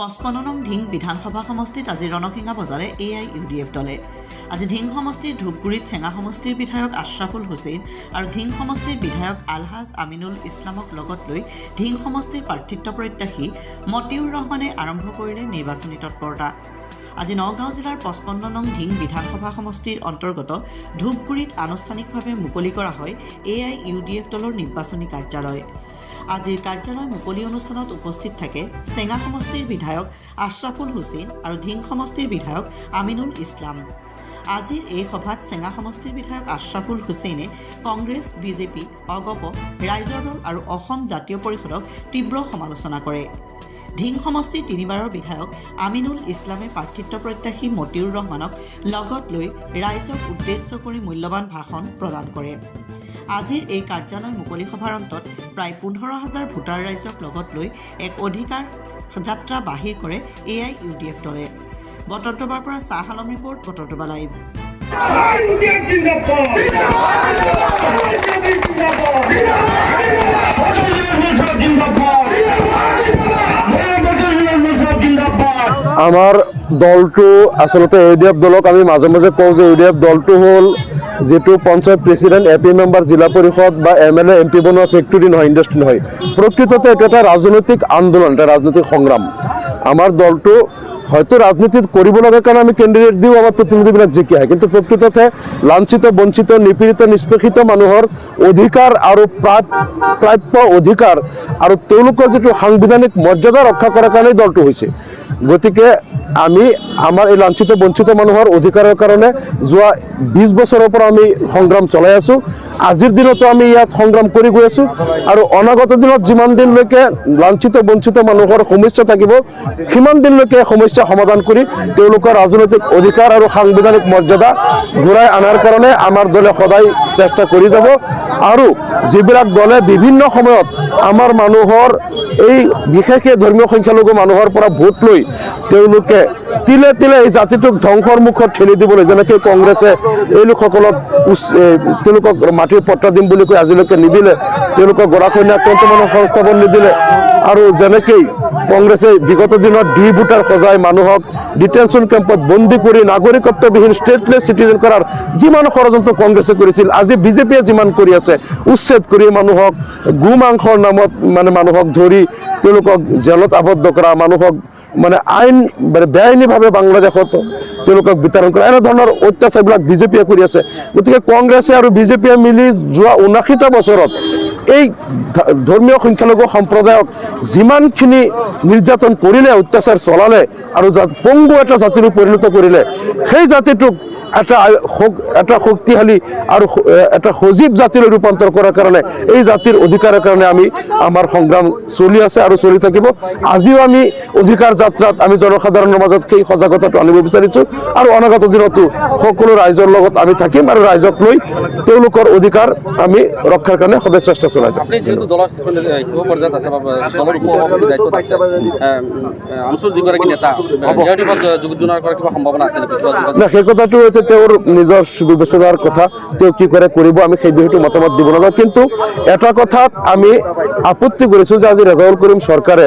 পঁচপন্ন নং ঢিং বিধানসভা সমষ্টিত আজি ৰণসিঙা বজালে A I U D F দলে। আজি ঢিং সমষ্টিৰ ধূপগুৰিত চেঙা সমষ্টিৰ বিধায়ক আশ্ৰাফুল হুছেইন আৰু ঢিং সমষ্টিৰ বিধায়ক আলহাজ আমিনুল ইছলামক লগত লৈ ঢিং সমষ্টিৰ প্ৰাৰ্থিত্ব প্ৰত্যাশী মতিউৰ ৰহমানে আৰম্ভ কৰিলে নিৰ্বাচনী তৎপৰতা। আজি নগাঁও জিলাৰ পঁচপন্ন নং ঢিং বিধানসভা সমষ্টিৰ অন্তৰ্গত ধূপগুৰিত আনুষ্ঠানিকভাৱে মুকলি কৰা হয় A I U D F দলৰ নিৰ্বাচনী কাৰ্যালয়। আজিৰ কাৰ্যালয় মুকলি অনুষ্ঠানত উপস্থিত থাকে চেঙা সমষ্টিৰ বিধায়ক আশ্ৰাফুল হুছেইন আৰু ঢিং সমষ্টিৰ বিধায়ক আমিনুল ইছলাম। আজিৰ এই সভাত চেঙা সমষ্টিৰ বিধায়ক আশ্ৰাফুল হুছেইনে কংগ্ৰেছ বিজেপি অগপ ৰাইজৰ দল আৰু অসম জাতীয় পৰিষদক তীব্ৰ সমালোচনা কৰে। ঢিং সমষ্টিৰ তিনিবাৰৰ বিধায়ক আমিনুল ইছলামে প্ৰাৰ্থিত্ব প্ৰত্যাশী মতিউৰ ৰহমানক লগত লৈ ৰাইজক উদ্দেশ্য কৰি মূল্যৱান ভাষণ প্ৰদান কৰে। আজিৰ এই কাৰ্যালয় মুকলি সভাৰ অন্তত প্ৰায় পোন্ধৰ হাজাৰ ভোটাৰ ৰাইজক লগত লৈ এক অধিকাৰ যাত্ৰা বাহিৰ কৰে A I U D F দলে। বটদ্ৰবাৰ পৰা চাহ আলম ৰিপৰ্ট বটদ্ৰবা লাইভ। জিন্দাবাদ! জিন্দাবাদ! জিন্দাবাদ! আমাৰ দলটো আচলতে ইউ ডি এফ দলক আমি মাজে মাজে কওঁ যে ইউ ডি এফ দলটো হ'ল যিটো panchayat president A P member, জিলা পৰিষদ বা M L A, M P বনোৱা ফেক্টৰী নহয় ইণ্ডাষ্ট্ৰী নহয় প্ৰকৃততে এইটো এটা ৰাজনৈতিক আন্দোলন, এটা ৰাজনৈতিক সংগ্ৰাম। আমাৰ দলটো হয়তো ৰাজনীতিত কৰিব লাগে কাৰণে আমি কেণ্ডিডেট দিওঁ, আমাৰ প্ৰতিনিধিবিলাক জিকি আহে। কিন্তু প্ৰকৃততে লাঞ্ছিত, বঞ্চিত, নিপীড়িত, নিষ্পেষিত মানুহৰ অধিকাৰ আৰু প্ৰাপ- প্ৰাপ্য অধিকাৰ আৰু তেওঁলোকৰ যিটো সাংবিধানিক মৰ্যাদা ৰক্ষা কৰাৰ কাৰণেই দলটো হৈছে। গতিকে আমি আমাৰ এই লাঞ্ছিত, বঞ্চিত মানুহৰ অধিকাৰৰ কাৰণে যোৱা বিছ বছৰৰ পৰা আমি সংগ্ৰাম চলাই আছোঁ। আজিৰ দিনতো আমি ইয়াত সংগ্ৰাম কৰি গৈ আছোঁ আৰু অনাগত দিনত যিমান দিনলৈকে লাঞ্ছিত, বঞ্চিত মানুহৰ সমস্যা থাকিব, সিমান দিনলৈকে সমস্যা সমাধান কৰি তেওঁলোকৰ ৰাজনৈতিক অধিকাৰ আৰু সাংবিধানিক মৰ্যাদা ঘূৰাই অনাৰ কাৰণে আমাৰ দলে সদায় চেষ্টা কৰি যাব। আৰু যিবিলাক দলে বিভিন্ন সময়ত আমাৰ মানুহৰ এই বিশেষকৈ ধৰ্মীয় সংখ্যালঘু মানুহৰ পৰা ভোট লৈ তেওঁলোকে তিলে তিলে এই জাতিটোক ধ্বংসৰ মুখত ঠেলি দিবলৈ যেনেকৈ কংগ্ৰেছে এই লোকসকলক তেওঁলোকক মাটিৰ পত্ৰ দিম বুলি কৈ আজিলৈকে নিদিলে। তেওঁলোকক গৰাকন্যাক মানুহ সংস্থাপন নিদিলে। আৰু যেনেকৈ কংগ্ৰেছে বিগত দিনত ডি ভোটাৰ সজাই মানুহক ডিটেনশ্যন কেম্পত বন্দী কৰি নাগৰিকত্ববিহীন ষ্টেটলেছ চিটিজেন কৰাৰ যিমান ষড়যন্ত্ৰ কংগ্ৰেছে কৰিছিল, আজি বিজেপিয়ে যিমান কৰি আছে, উচ্ছেদ কৰি মানুহক গো মাংসৰ নামত মানে মানুহক ধৰি তেওঁলোকক জেলত আবদ্ধ কৰা, মানুহক মানে আইন মানে বেআইনীভাৱে বাংলাদেশত তেওঁলোকক বিতৰণ কৰা, এনেধৰণৰ অত্যাচাৰবিলাক বিজেপিয়ে কৰি আছে। গতিকে কংগ্ৰেছে আৰু বিজেপিয়ে মিলি যোৱা ঊনাশীটা বছৰত এই ধৰ্মীয় সংখ্যালঘু সম্প্ৰদায়ক যিমানখিনি নিৰ্যাতন কৰিলে, অত্যাচাৰ চলালে আৰু পংগু এটা জাতিলৈ পৰিণত কৰিলে, সেই জাতিটোক এটা এটা শক্তিশালী আৰু এটা সজীৱ জাতিলৈ ৰূপান্তৰ কৰাৰ কাৰণে, এই জাতিৰ অধিকাৰৰ কাৰণে আমি আমাৰ সংগ্ৰাম চলি আছে আৰু চলি থাকিব। আজিও আমি অধিকাৰ যাত্ৰাত আমি জনসাধাৰণৰ মাজত সেই সজাগতাটো আনিব বিচাৰিছোঁ আৰু অনাগত দিনতো সকলো ৰাইজৰ লগত আমি থাকিম আৰু ৰাইজক লৈ তেওঁলোকৰ অধিকাৰ আমি ৰক্ষাৰ কাৰণে সদায় চেষ্টা চলাই যাম আপুনি যিহেতু দলৰ শিৱ পৰ্যায়ত আছে বা দলৰ দায়িত্বত আছে আমচুৰ যিগৰাকী নেতা ইয়াৰ দিশত কৰাৰ কিবা সম্ভাৱনা আছে নেকি? না সেই কথাটো এতিয়া তেওঁৰ নিজৰ বিবেচনাৰ কথা তেওঁ কি কৰে কৰিব আমি সেই বিষয়টো মতামত দিব নাযাওঁ কিন্তু এটা কথাত আমি আপত্তি কৰিছোঁ যে আজি ৰেজাউল কৰিম চৰকাৰে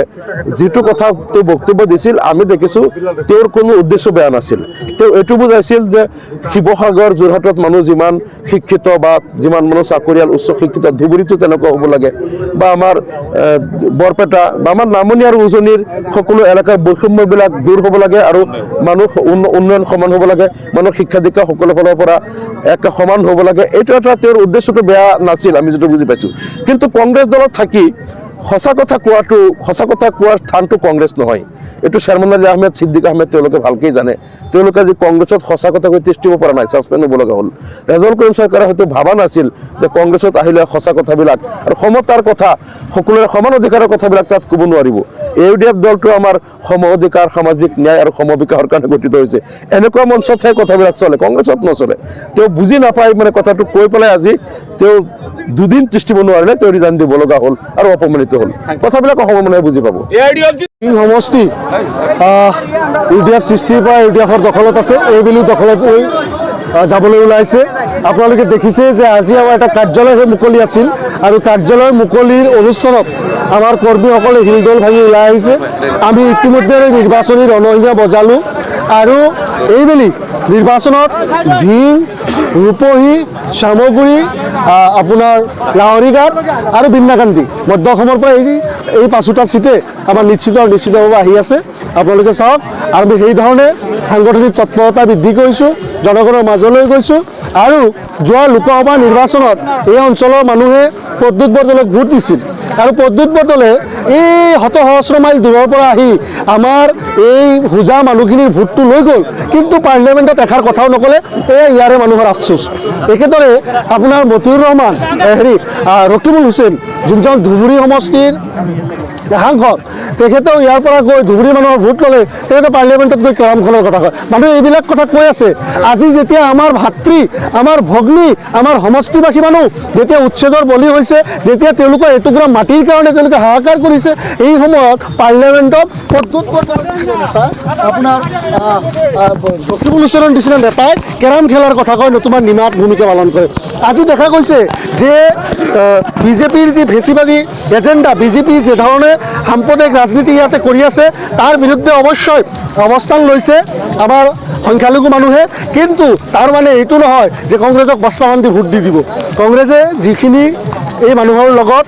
যিটো কথা তেওঁ বক্তব্য দিছিল আমি দেখিছোঁ তেওঁৰ কোনো উদ্দেশ্য বেয়া নাছিল। তেওঁ এইটো বুজাইছিল যে শিৱসাগৰ যোৰহাটত মানুহ যিমান শিক্ষিত বা যিমান মানুহ চাকৰিয়াল উচ্চ শিক্ষিত ধুবুৰীতো তেনেকুৱা হ'ব লাগে। বা আমাৰ বৰপেটা বা আমাৰ নামনি আৰু উজনিৰ সকলো এলেকাৰ বৈষম্যবিলাক দূৰ হ'ব লাগে আৰু মানুহ উন্ন- উন্নয়ন সমান হ'ব লাগে। মানুহ শিক্ষা দীক্ষা সকলো ফালৰ পৰা এক সমান হ'ব লাগে। এইটো এটা তেওঁৰ উদ্দেশ্যটো বেয়া নাছিল, আমি যিটো বুজি পাইছোঁ। কিন্তু কংগ্ৰেছ দলত থাকি সঁচা কথা কোৱাটো, সঁচা কথা কোৱাৰ স্থানটো কংগ্ৰেছ নহয়। এইটো শ্বেৰমন আলী আহমেদ ছিদ্দিক আহমেদ, তেওঁলোকে ভালকেই জানে। তেওঁলোকে আজি কংগ্ৰেছত সঁচা কথা কৈ তিষ্ঠিব পৰা নাই ছাছপেণ্ড হ'ব লগা হ'ল। ৰেজাউল কৰিম চৰকাৰে হয়তো ভাবা নাছিল যে কংগ্ৰেছত আহিলে সঁচা কথাবিলাক। আৰু সমতাৰ কথা, সকলোৰে সমান অধিকাৰৰ কথাবিলাক তাত ক'ব নোৱাৰিব। ইউ ডি এফ দলটো আমাৰ সম অধিকাৰ, সামাজিক ন্যায় আৰু সম কাৰণে গঠিত হৈছে। এনেকুৱা মঞ্চতহে কথাবিলাক চলে, কংগ্ৰেছত নচলে। তেওঁ বুজি নাপায় মানে কথাটো, কৈ পেলাই আজি তেওঁ দুদিন তিষ্ঠিব নোৱাৰিলে তেওঁ ৰিজাইন দিব লগা হ'ল আৰু অপমানিত হ'ল। কথাবিলাক অসমৰ মানুহে বুজি পাব। সমষ্টি ইউ ডি এফ সৃষ্টিৰ পৰা ইউ ডি এফৰ দখলত আছে এইবুলি দখলত যাবলৈ ওলাইছে। আপোনালোকে দেখিছে যে আজি আমাৰ এটা কাৰ্যালয় মুকলি আছিল আৰু কাৰ্যালয় মুকলিৰ অনুষ্ঠানত আমাৰ কৰ্মীসকলে শিলদল ভাঙি ওলাই আহিছে। আমি ইতিমধ্যে নিৰ্বাচনী ৰণসিঙা বজালোঁ আৰু এইবেলি নিৰ্বাচনত ধিং ৰূপহী চামগুৰি আপোনাৰ লাহৰিঘাট আৰু বিন্যাকান্তি মধ্য অসমৰ পৰা এই এই পাঁচোটা চিটে আমাৰ নিশ্চিত নিশ্চিতভাৱে আহি আছে। আপোনালোকে চাওক আৰু আমি সেইধৰণে সাংগঠনিক তৎপৰতা বৃদ্ধি কৰিছোঁ, জনগণৰ মাজলৈ গৈছোঁ আৰু যোৱা লোকসভা নিৰ্বাচনত এই অঞ্চলৰ মানুহে প্ৰদ্যুৎ বৰদলৈক ভোট দিছিল। আৰু প্ৰদ্যুৎ বৰদলে এই শত সহস্ৰ মাইল দূৰৰ পৰা আহি আমাৰ এই হোজা মানুহখিনিৰ ভোটটো লৈ গ'ল। কিন্তু পাৰ্লিয়ামেণ্টত এষাৰ কথাও নক'লে, এয়া ইয়াৰে মানুহৰ আফচোচ। তেখেতৰে আপোনাৰ মতিউৰ ৰহমান হেৰি ৰকিবুল হুছেইন, যোনজন ধুবুৰী সমষ্টিৰ সাংসদ তেখেতেও ইয়াৰ পৰা গৈ ধুবুৰী মানুহৰ ভোট ল'লে, তেখেতে পাৰ্লিয়ামেণ্টত গৈ কেৰাম খেলৰ কথা কয়। মানুহে এইবিলাক কথা কৈ আছে। আজি যেতিয়া আমাৰ ভাতৃ, আমাৰ ভগ্নী, আমাৰ সমষ্টিবাসী মানুহ যেতিয়া উচ্ছেদৰ বলি হৈছে, যেতিয়া তেওঁলোকৰ এটুকুৰা মাটিৰ কাৰণে তেওঁলোকে হাহাকাৰ কৰিছে, এই সময়ত পাৰ্লিয়ামেণ্টত নিচিনা নেতা, আপোনাৰ ৰকিবুল হুছেইনৰ নিচিনা নেতাই কেৰাম খেলাৰ কথা কয়, নতুবা নিমাত ভূমিকা পালন কৰে। আজি দেখা গৈছে যে বিজেপিৰ যি ভেচিবাদী এজেণ্ডা বিজেপি যে ধৰণে সাম্প্ৰদায়িক ৰাজনীতি ইয়াতে কৰি আছে, তাৰ বিৰুদ্ধে অৱশ্যই অৱস্থান লৈছে আমাৰ সংখ্যালঘু মানুহে, কিন্তু তাৰ মানে এইটো নহয় যে কংগ্ৰেছক বস্তা বান্ধি ভোট দি দিব। কংগ্ৰেছে যিখিনি এই মানুহৰ লগত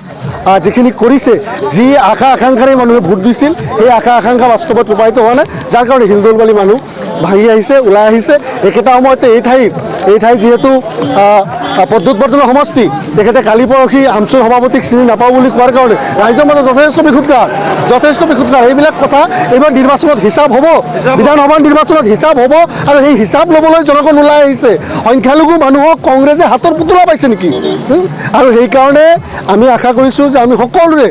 যিখিনি কৰিছে যি আশা আকাংক্ষাৰে মানুহে ভোট দিছিল সেই আশা আকাংক্ষা বাস্তৱত ৰূপায়িত হোৱা নাই। যাৰ কাৰণে হিলদৌলবালী মানুহ ভাঙি আহিছে ওলাই আহিছে। একেটা সময়তে এই ঠাইত এই ঠাইত যিহেতু আহ, বৰ্ধনৰ সমষ্টি তেখেতে কালি পৰহি আমচুৰ সভাপতিক চিনি নাপাওঁ বুলি কোৱাৰ কাৰণে ৰাইজৰ মাজত যথেষ্ট বিশুদ্ধাৰ যথেষ্ট বিশুদ্ধাৰ এইবিলাক কথা এইবাৰ নিৰ্বাচনত হিচাপ হ'ব বিধানসভাৰ নিৰ্বাচনত হিচাপ হ'ব আৰু সেই হিচাপ ল'বলৈ জনগণ ওলাই আহিছে। সংখ্যালঘু মানুহক কংগ্ৰেছে হাতৰ পুতলা পাইছে নেকি? আৰু সেইকাৰণে আমি আশা কৰিছোঁ যে আমি সকলোৰে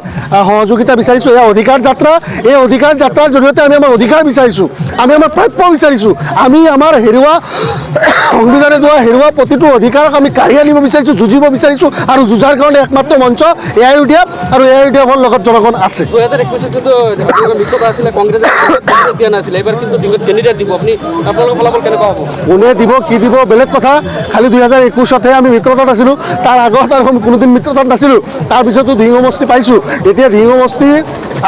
সহযোগিতা বিচাৰিছোঁ। এয়া অধিকাৰ যাত্ৰা এই অধিকাৰ যাত্ৰাৰ জৰিয়তে আমি আমাৰ অধিকাৰ বিচাৰিছোঁ। আমি আমাৰ প্ৰাপ্য বিচাৰিছোঁ। আমি আমাৰ হেৰুৱা সংবিধানে দিয়া হেৰুৱা প্ৰতিটো অধিকাৰক আমি কাঢ়ি আনিব বিচাৰিছোঁ যুঁজিব বিচাৰিছোঁ আৰু যুঁজাৰ কাৰণে একমাত্ৰ মঞ্চ A I U D F আৰু এ আই ইউ ডি এফৰ লগত জনগণ আছে। দুহেজাৰ একৈছত কিন্তু আপোনালোকৰ আছিলে কংগ্ৰেছে দিয়া নাছিলে। এইবাৰ কিন্তু কেণ্ডিডেট দিব। আপুনি আপোনালোকৰ ফলাফল কেনেকুৱা হ'ব? কোনে দিব কি দিব বেলেগ কথা। খালি দুহেজাৰ একৈছতহে আমি মিত্ৰতাত আছিলোঁ। তাৰ আগত আৰু কোনোদিন মিত্ৰতাত নাছিলোঁ। তাৰপিছতো সমষ্টি পাইছোঁ। এতিয়া সমষ্টি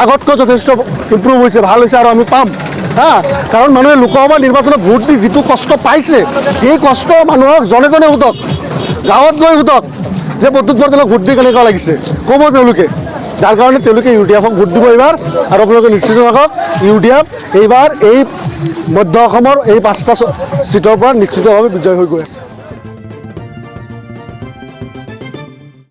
আগতকৈ যথেষ্ট ইম্প্ৰুভ হৈছে, ভালো হৈছে আৰু আমি পাম। হা? কাৰণ মানুহে লোকসভা নিৰ্বাচনত ভোট দি যিটো কষ্ট পাইছে, সেই কষ্ট মানুহক জনে জনে সোধক, গাঁৱত গৈ সোধক যে প্ৰদ্যুৎ বৰদলৈক ভোট দি কেনেকুৱা লাগিছে। ক'ব তেওঁলোকে। যাৰ কাৰণে তেওঁলোকে ইউ ডি এফক ভোট দিব এইবাৰ আৰু আপোনালোকে নিশ্চিত থাকক, ইউ ডি এফ এইবাৰ এই মধ্য অসমৰ এই পাঁচটা চিটৰ পৰা নিশ্চিতভাৱে বিজয় হৈ গৈ আছে।